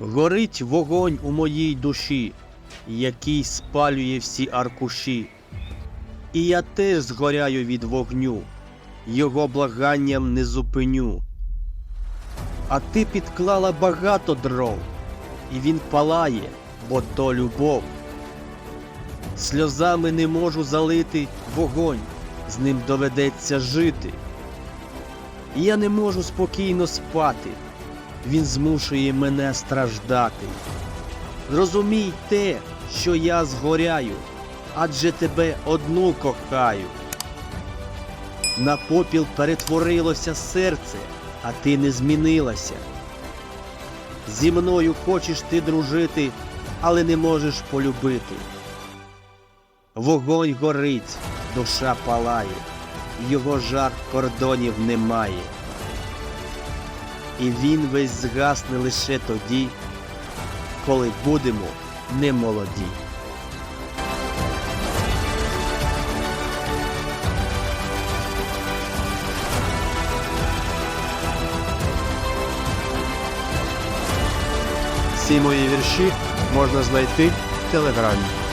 Горить вогонь у моїй душі, який спалює всі аркуші. І я теж згоряю від вогню, його благанням не зупиню. А ти підклала багато дров, і він палає, бо то любов. Сльозами не можу залити вогонь, з ним доведеться жити. І я не можу спокійно спати, він змушує мене страждати. Зрозумій те, що я згоряю, адже тебе одну кохаю. На попіл перетворилося серце, а ти не змінилася. Зі мною хочеш ти дружити, але не можеш полюбити. Вогонь горить, душа палає, його жар кордонів немає. І він весь згасне лише тоді, коли будемо не молоді. Всі мої вірші можна знайти в телеграмі.